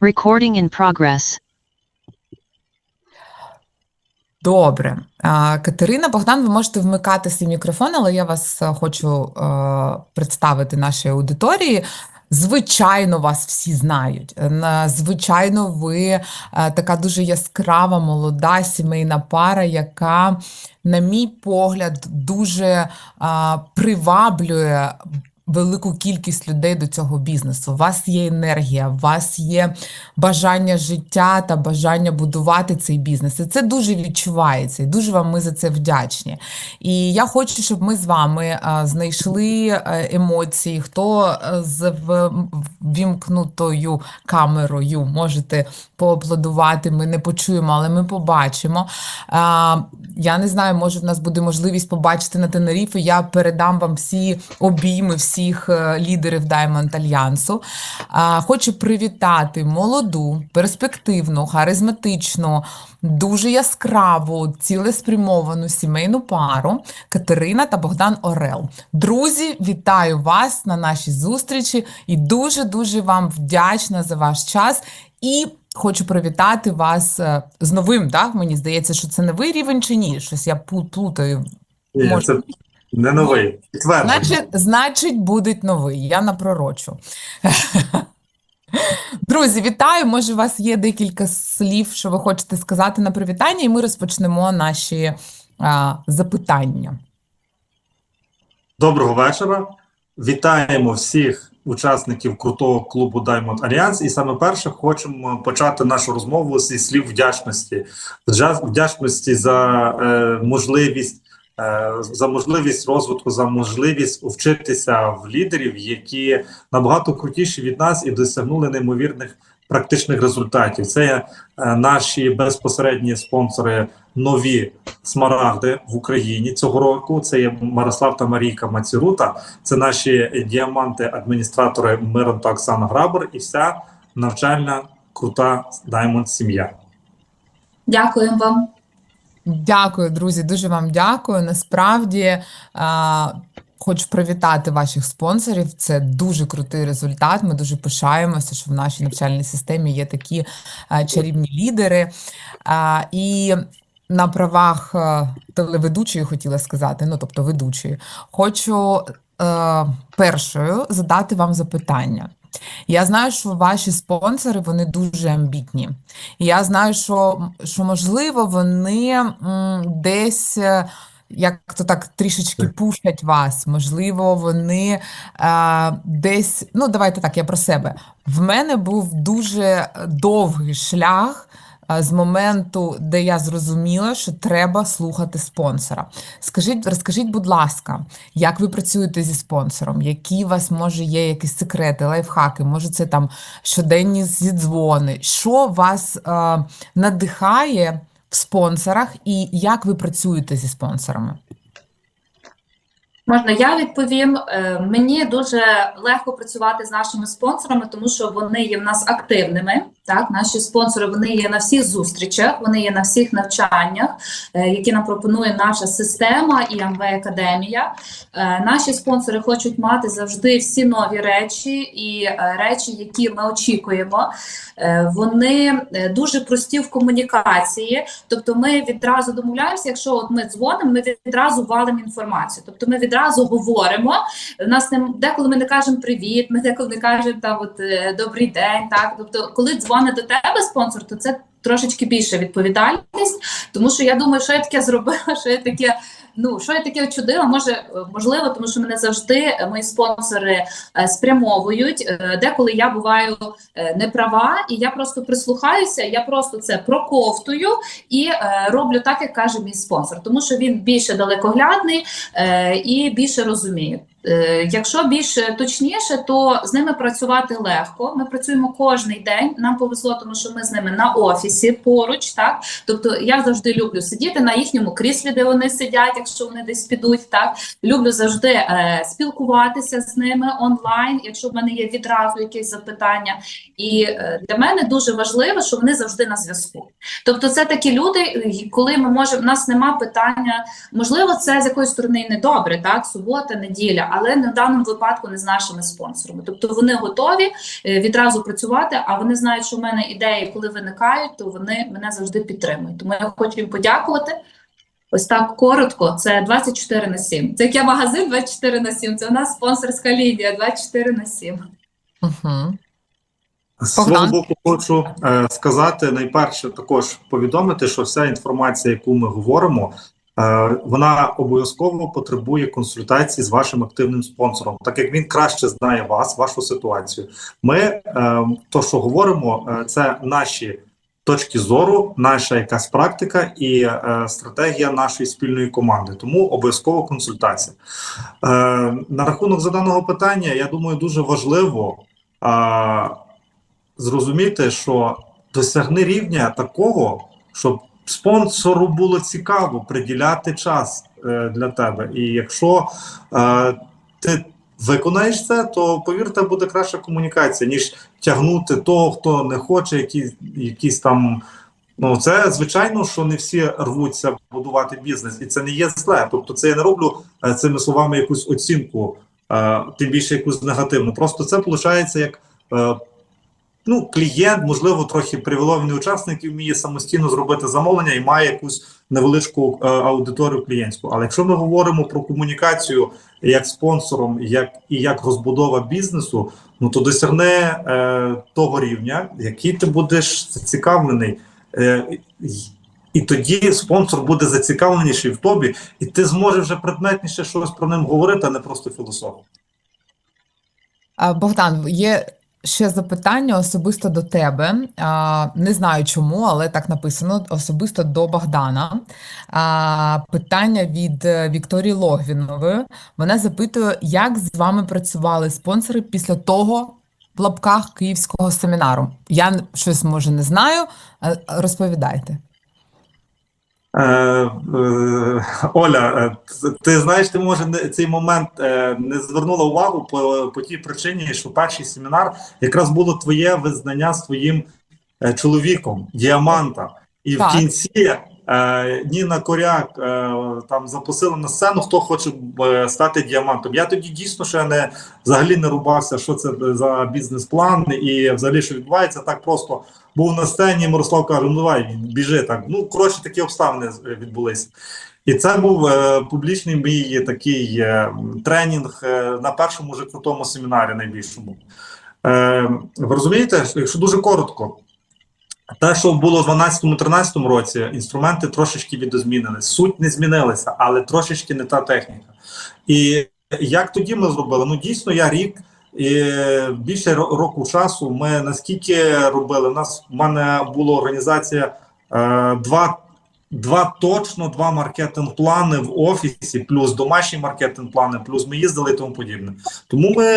Recording in progress. Добре. Катерина, Богдан, ви можете вмикати свій мікрофон, але я вас е, хочу е, представити нашій аудиторії. Звичайно, вас всі знають. Е, Звичайно, ви така дуже яскрава, молода сімейна пара, яка, на мій погляд, дуже приваблює велику кількість людей до цього бізнесу. У вас є енергія, у вас є бажання життя та бажання будувати цей бізнес. І це дуже відчувається, і дуже вам ми за це вдячні. І я хочу, щоб ми з вами знайшли е, емоції. Хто е, з в- ввімкнутою камерою можете поаплодувати. Ми не почуємо, але ми побачимо. Я не знаю, може в нас буде можливість побачити на Тенеріфі. Я передам вам всі обійми всіх е, лідерів Diamond Альянсу. Хочу привітати молоду, перспективну, харизматичну, дуже яскраву, цілеспрямовану сімейну пару Катерина та Богдан Орел. Друзі, вітаю вас на нашій зустрічі і дуже дуже вам вдячна за ваш час. І хочу привітати вас е, з новим. Так мені здається, що це новий рівень чи ні? Щось я плутаю. Може. це не новий. Підтвердження. Значить, значить, буде новий. Я напророчу. Друзі, вітаю! Може, у вас є декілька слів, що ви хочете сказати на привітання, і ми розпочнемо наші а, запитання. Доброго вечора. Вітаємо всіх учасників крутого клубу Diamond Alliance. І саме перше хочемо почати нашу розмову зі слів вдячності. Вдячності за е, можливість. Е, За можливість розвитку, за можливість вчитися в лідерів, які набагато крутіші від нас і досягнули неймовірних практичних результатів. Це є е, наші безпосередні спонсори нові смарагди в Україні цього року. Це є Мирослав та Марійка Мацірута. Це наші діаманти, адміністратори Мирон та Оксана Грабер і вся навчальна крута Diamond сім'я. Дякуємо вам. Дякую, друзі, дуже вам дякую. Насправді а, хочу привітати ваших спонсорів. Це дуже крутий результат. Ми дуже пишаємося, що в нашій навчальній системі є такі а, чарівні лідери. А, і на правах телеведучої хотіла сказати, ну тобто ведучої, хочу е, першою задати вам запитання. Я знаю, що ваші спонсори вони дуже амбітні. І я знаю, що, що можливо, вони десь. е, Як то так трішечки пушать вас, можливо, вони е, десь. Ну, давайте так, я про себе. В мене був дуже довгий шлях з моменту, де я зрозуміла, що треба слухати спонсора. Скажіть, розкажіть, будь ласка, як ви працюєте зі спонсором? Які у вас може є якісь секрети, лайфхаки? Може, це там щоденні зідзвони? Що вас е, надихає в спонсорах, і як ви працюєте зі спонсорами? Можна я відповім? Е, Мені дуже легко працювати з нашими спонсорами, тому що вони є в нас активними. Так, наші спонсори вони є на всіх зустрічах, вони є на всіх навчаннях, е, які нам пропонує наша система і МВ Академія. Е, Наші спонсори хочуть мати завжди всі нові речі і е, речі, які ми очікуємо. Вони дуже прості в комунікації. Тобто, ми відразу домовляємося, якщо от ми дзвонимо, ми відразу валимо інформацію. Тобто, ми відразу говоримо. У нас не деколи ми не кажемо привіт, ми деколи не кажемо там от добрий день. Так, тобто, коли дзвонить до тебе спонсор, то це трошечки більша відповідальність, тому що я думаю, що я таке зробила, що я таке. Ну, що я таке очудила? Може, можливо, тому що мене завжди мої спонсори е, спрямовують. Е, Деколи я буваю е, не права, і я просто прислухаюся, я просто це проковтую і е, роблю так, як каже мій спонсор, тому що він більше далекоглядний і більше розуміє. Е, Якщо більш точніше, то з ними працювати легко. Ми працюємо кожний день. Нам повезло, тому що ми з ними на офісі поруч. Так, тобто я завжди люблю сидіти на їхньому кріслі, де вони сидять, якщо вони десь підуть. Так люблю завжди е, спілкуватися з ними онлайн, якщо в мене є відразу якісь запитання. І е, для мене дуже важливо, що вони завжди на зв'язку. Тобто, це такі люди, коли ми можемо, у нас нема питання, можливо, це з якоїсь сторони недобре, так, субота, неділя. Але в даному випадку не з нашими спонсорами. Тобто вони готові е, відразу працювати, а вони знають, що в мене ідеї, коли виникають, то вони мене завжди підтримують. Тому я хочу їм подякувати. Ось так коротко, це 24 на 7. Це як я магазин 24 на 7, це у нас спонсорська лінія 24 на 7. Угу. З свого боку, хочу е, сказати найперше, також повідомити, що вся інформація, яку ми говоримо, вона обов'язково потребує консультації з вашим активним спонсором, так як він краще знає вас, вашу ситуацію. Ми е, то, що говоримо, е, це наші точки зору, наша якась практика і е, стратегія нашої спільної команди. Тому обов'язково консультація. Е, на рахунок заданого питання, я думаю, дуже важливо. Е, зрозуміти, що досягни рівня такого, щоб спонсору було цікаво приділяти час е, для тебе. І якщо е, ти виконаєш це, то повірте, буде краща комунікація, ніж тягнути того, хто не хоче, які, якісь там. Ну, це звичайно, що не всі рвуться будувати бізнес, і це не є зле. Тобто, це я не роблю е, цими словами якусь оцінку, тим більше якусь негативну. Просто це виходить як ну, клієнт, можливо, трохи привілований учасник і вміє самостійно зробити замовлення і має якусь невеличку е, аудиторію клієнтську. Але якщо ми говоримо про комунікацію як спонсором, як і як розбудова бізнесу, ну то досягне е, того рівня, який ти будеш зацікавлений. Е, і- тоді спонсор буде зацікавленіший в тобі, і ти зможеш вже предметніше щось про ним говорити, а не просто філософію. Богдан, є ще запитання особисто до тебе. Не знаю чому, але так написано особисто до Богдана. Питання від е, Вікторії Логвінової. Вона запитує, як з вами працювали спонсори після того в лапках київського семінару. Я щось може не знаю. Розповідайте. Е, е, Оля, е, ти знаєш, ти може цей момент не звернула увагу по, по тій причині, що перший семінар якраз було твоє визнання своїм е, чоловіком, діаманта. І Так. в кінці Ніна Коряк там запросила на сцену, хто хоче стати діамантом. Я тоді дійсно ще не взагалі не рубався, що це за бізнес-план і взагалі що відбувається. Так просто був на сцені. Мирослав каже: ну давай, біжи так. Ну коротше, такі обставини е, відбулися. І це був е, публічний мій такий е, тренінг е, на першому же крутому семінарі найбільшому. Е, ви розумієте, якщо дуже коротко, те, що було в 12-13 році, інструменти трошечки відозмінились. Суть не змінилася, але трошечки не та техніка. І як тоді ми зробили? Ну дійсно, я рік і більше року часу. Ми наскільки робили? У нас в мене була організація е, два. Два точно два маркетинг-плани в офісі, плюс домашні маркетинг-плани, плюс ми їздили і тому подібне. Тому ми